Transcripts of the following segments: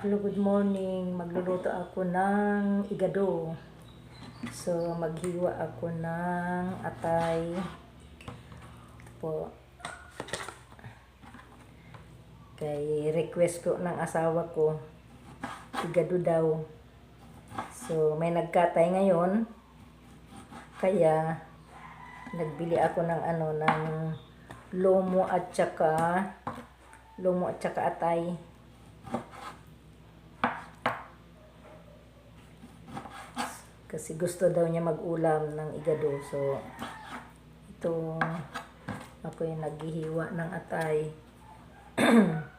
Hello, good morning. Magluluto ako ng igado. So, maghiwa ako ng atay. Ito po. Kay request ko ng asawa ko. Igado daw. So, may nagkatay ngayon. Kaya, nagbili ako ng ano, ng lomo at saka lomo at saka atay. Kasi gusto daw niya mag-ulam ng igado. So, ito, ako yung naghihiwa ng atay.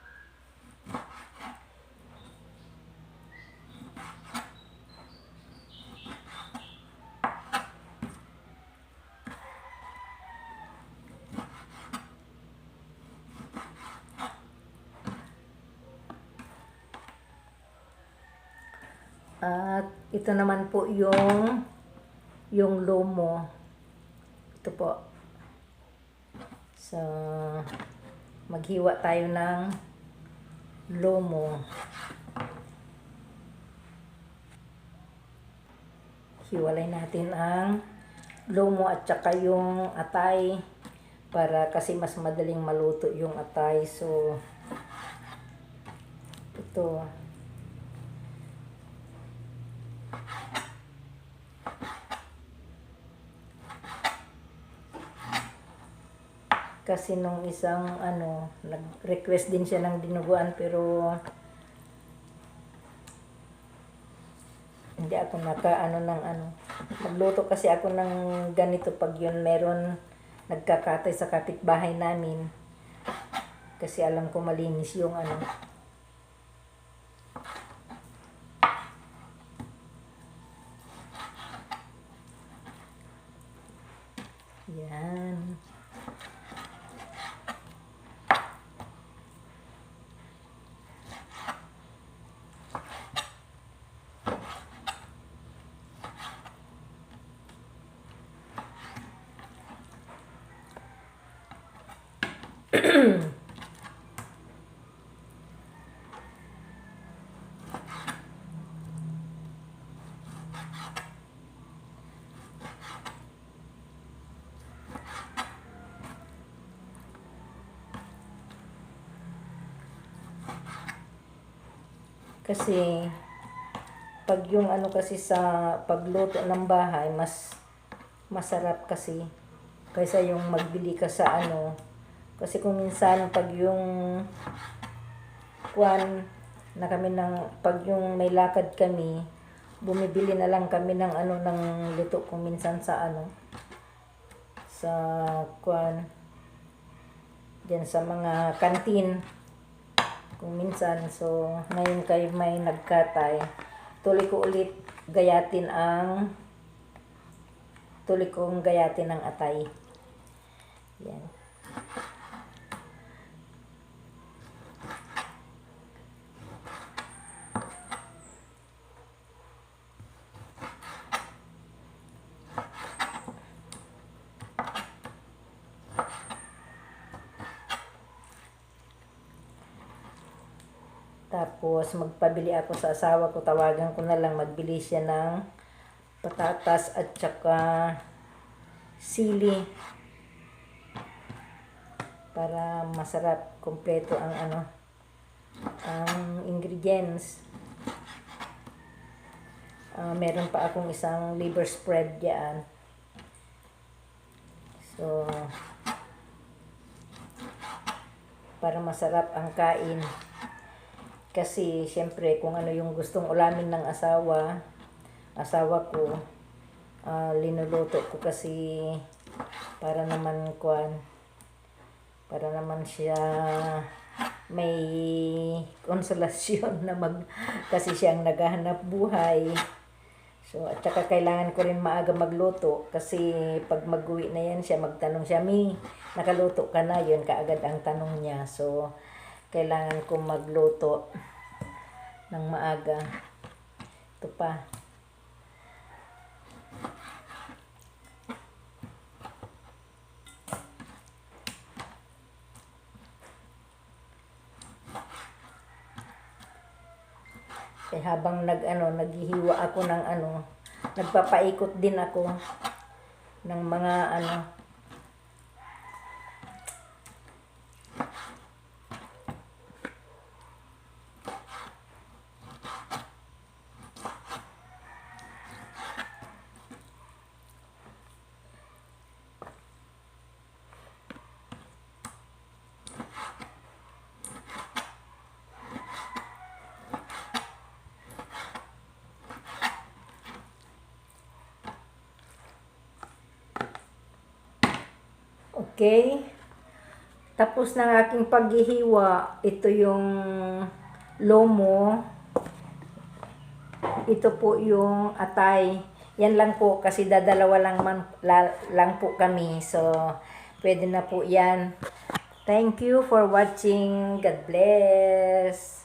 At ito naman po yung yung lomo. Ito po. So, maghiwa tayo ng lomo. Hiwalay natin ang lomo at saka yung atay para kasi mas madaling maluto yung atay. So, ito. Kasi nung isang ano, nag-request din siya ng dinuguan pero hindi ako naka ano ng ano. Magluto kasi ako ng ganito pag yun meron nagkakatay sa kapitbahay namin. Kasi alam ko malinis yung ano. Yan. Kasi pag yung ano kasi sa pagluto ng bahay, mas masarap kasi kaysa yung magbili ka sa ano. Kasi kung minsan pag yung kwan na kami ng pag yung may lakad kami, bumibili na lang kami ng ano ng luto kung minsan sa ano sa kwan diyan sa mga kantin kung minsan so ngayon kayo may nagkatay tuloy ko ulit gayatin ang tuloy kong gayatin ang atay. Yan Tapos magpabili ako sa asawa ko, tawagan ko na lang magbili siya ng patatas at saka sili para masarap kompleto ang ano ang ingredients. Ah, meron pa akong isang liver spread diyan. So para masarap ang kain. Kasi, syempre, kung ano yung gustong ulamin ng asawa, asawa ko, ah, linuluto ko kasi para naman kuan para naman siya may konsolasyon na mag kasi siyang naghahanap buhay. So, at saka kailangan ko rin maaga magluto kasi pag mag-uwi na yan siya, magtanong siya, Mi, nakaluto ka na, yun kaagad ang tanong niya. So, kailangan ko magluto ng maaga. Ito pa. Eh, habang nag ano, naghihiwa ako ng ano, nagpapaikot din ako ng mga ano, Okay. Tapos ng aking paghihiwa, ito yung lomo. Ito po yung atay. Yan lang po kasi dadalawa lang man la- lang po kami. So pwede na po 'yan. Thank you for watching. God bless.